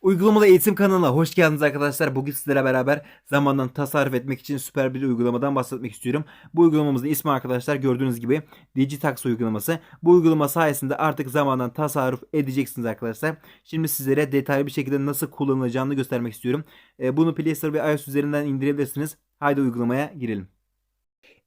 Uygulamalı eğitim kanalına hoş geldiniz arkadaşlar. Bugün sizlere beraber zamandan tasarruf etmek için süper bir uygulamadan bahsetmek istiyorum. Bu uygulamamızın ismi arkadaşlar gördüğünüz gibi Digitax uygulaması. Bu uygulama sayesinde artık zamandan tasarruf edeceksiniz arkadaşlar. Şimdi sizlere detaylı bir şekilde nasıl kullanılacağını göstermek istiyorum. Ee, Bunu Play Store ve iOS üzerinden indirebilirsiniz. Haydi uygulamaya girelim.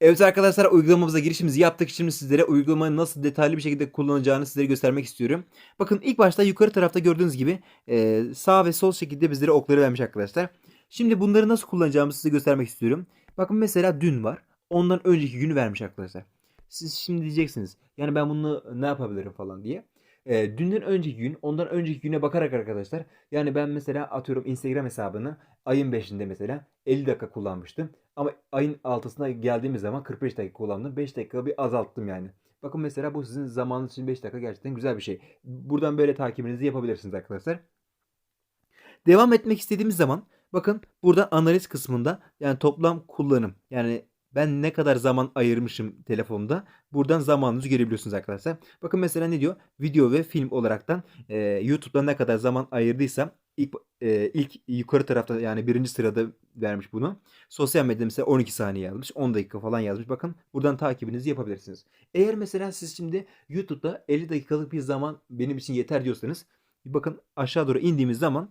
Evet arkadaşlar uygulamamıza girişimizi yaptık. Şimdi sizlere uygulamayı nasıl detaylı bir şekilde kullanacağını sizlere göstermek istiyorum. Bakın ilk başta yukarı tarafta gördüğünüz gibi e, sağ ve sol şekilde bizlere okları vermiş arkadaşlar. Şimdi bunları nasıl kullanacağımızı size göstermek istiyorum. Bakın mesela dün var. Ondan önceki günü vermiş arkadaşlar. Siz şimdi diyeceksiniz yani ben bunu ne yapabilirim falan diye. E, dünden önceki gün, ondan önceki güne bakarak arkadaşlar. Yani ben mesela atıyorum Instagram hesabını ayın 5'inde mesela 50 dakika kullanmıştım. Ama ayın 6'sına geldiğimiz zaman 45 dakika kullandım. 5 dakika bir azalttım yani. Bakın mesela bu sizin zamanınız için 5 dakika gerçekten güzel bir şey. Buradan böyle takibinizi yapabilirsiniz arkadaşlar. Devam etmek istediğimiz zaman bakın burada analiz kısmında yani toplam kullanım yani ben ne kadar zaman ayırmışım telefonda buradan zamanınızı görebiliyorsunuz arkadaşlar. Bakın mesela ne diyor? Video ve film olaraktan e, YouTube'da ne kadar zaman ayırdıysam ilk e, ilk yukarı tarafta yani birinci sırada vermiş bunu. Sosyal medyada mesela 12 saniye yazmış. 10 dakika falan yazmış. Bakın buradan takibinizi yapabilirsiniz. Eğer mesela siz şimdi YouTube'da 50 dakikalık bir zaman benim için yeter diyorsanız bakın aşağı doğru indiğimiz zaman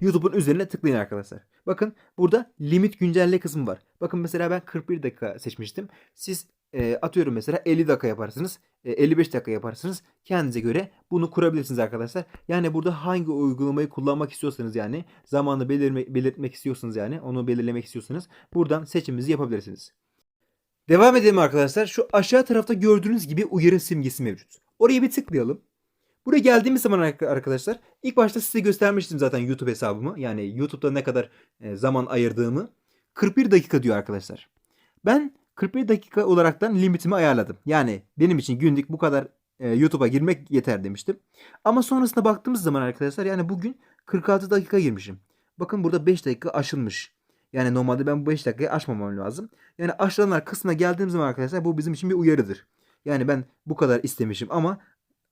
YouTube'un üzerine tıklayın arkadaşlar. Bakın burada limit güncelle kısmı var. Bakın mesela ben 41 dakika seçmiştim. Siz e, atıyorum mesela 50 dakika yaparsınız. e, 55 dakika yaparsınız. Kendinize göre bunu kurabilirsiniz arkadaşlar. Yani burada hangi uygulamayı kullanmak istiyorsanız yani zamanı belirme, belirtmek istiyorsanız yani onu belirlemek istiyorsanız buradan seçiminizi yapabilirsiniz. Devam edelim arkadaşlar. Şu aşağı tarafta gördüğünüz gibi uyarı simgesi mevcut. Oraya bir tıklayalım. Buraya geldiğimiz zaman ark- arkadaşlar ilk başta size göstermiştim zaten YouTube hesabımı. Yani YouTube'da ne kadar e, zaman ayırdığımı. 41 dakika diyor arkadaşlar. Ben 41 dakika olaraktan limitimi ayarladım. Yani benim için günlük bu kadar e, YouTube'a girmek yeter demiştim. Ama sonrasında baktığımız zaman arkadaşlar yani bugün 46 dakika girmişim. Bakın burada 5 dakika aşılmış. Yani normalde ben bu 5 dakikayı aşmamam lazım. Yani aşılanlar kısmına geldiğim zaman arkadaşlar bu bizim için bir uyarıdır. Yani ben bu kadar istemişim ama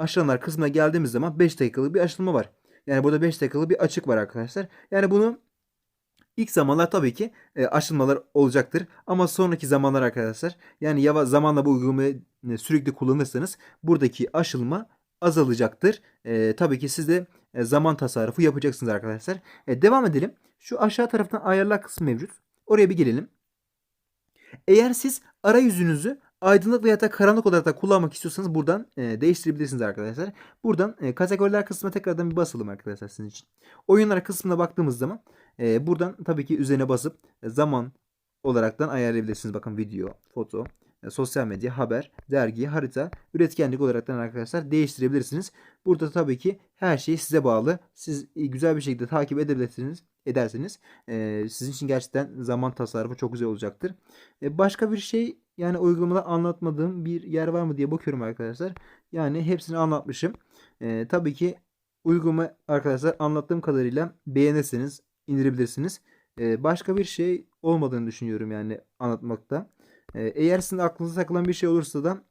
aşılanlar kısmına geldiğimiz zaman 5 dakikalık bir aşılma var. Yani burada 5 dakikalık bir açık var arkadaşlar. Yani bunu ilk zamanlar tabii ki e, aşılmalar olacaktır. Ama sonraki zamanlar arkadaşlar yani yava zamanla bu uygulamayı e, sürekli kullanırsanız buradaki aşılma azalacaktır. E, tabii ki siz de e, zaman tasarrufu yapacaksınız arkadaşlar. E, devam edelim. Şu aşağı taraftan ayarlar kısmı mevcut. Oraya bir gelelim. Eğer siz arayüzünüzü aydınlık veya da karanlık olarak da kullanmak istiyorsanız buradan e, değiştirebilirsiniz arkadaşlar. Buradan e, kategoriler kısmına tekrardan bir basalım arkadaşlar sizin için. Oyunlar kısmına baktığımız zaman e, buradan tabii ki üzerine basıp e, zaman olaraktan ayarlayabilirsiniz. Bakın video, foto, e, sosyal medya, haber, dergi, harita, üretkenlik olaraktan arkadaşlar değiştirebilirsiniz. Burada tabii ki her şey size bağlı. Siz e, güzel bir şekilde takip edebilirsiniz ederseniz e, sizin için gerçekten zaman tasarrufu çok güzel olacaktır. E, başka bir şey yani uygulamada anlatmadığım bir yer var mı diye bakıyorum arkadaşlar. Yani hepsini anlatmışım. E, tabii ki uygulama arkadaşlar anlattığım kadarıyla beğenirseniz indirebilirsiniz. E, başka bir şey olmadığını düşünüyorum yani anlatmakta. E, eğer sizin aklınıza takılan bir şey olursa da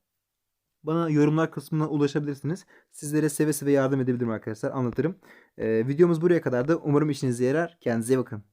bana yorumlar kısmına ulaşabilirsiniz. Sizlere seve seve yardım edebilirim arkadaşlar. Anlatırım. E, videomuz buraya kadardı. Umarım işinize yarar. Kendinize bakın.